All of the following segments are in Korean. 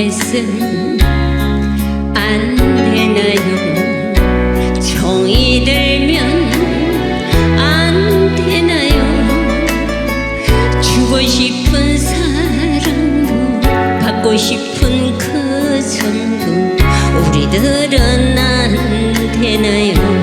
해선 안 되나요? 정이 들면 안 되나요? 주고 싶은 사랑도 받고 싶은 그 정도 우리들은 안 되나요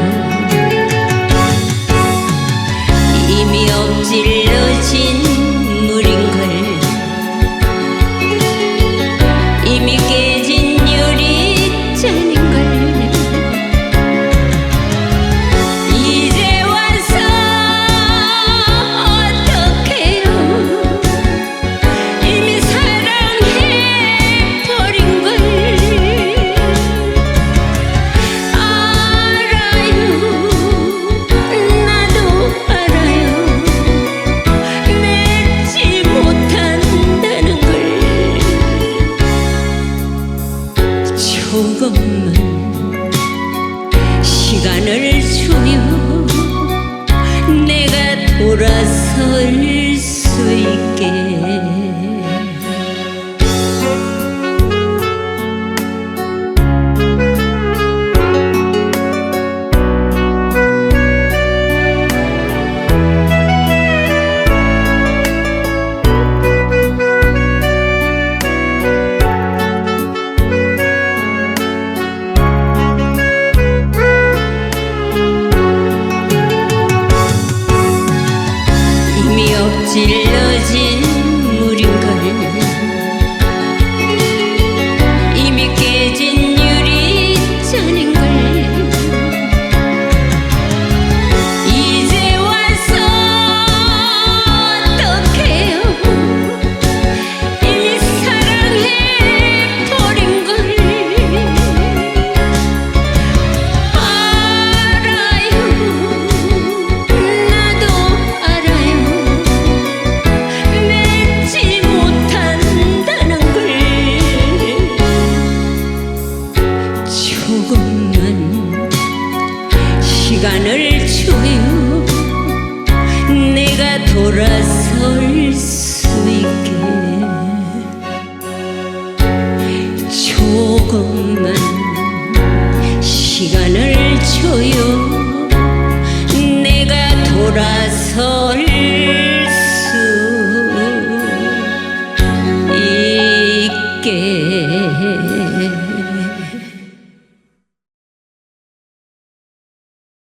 시 이 시간을 줘요. 내가 돌아설 수 있게. 조금만 시간을 줘요. 내가 돌아설 수 있게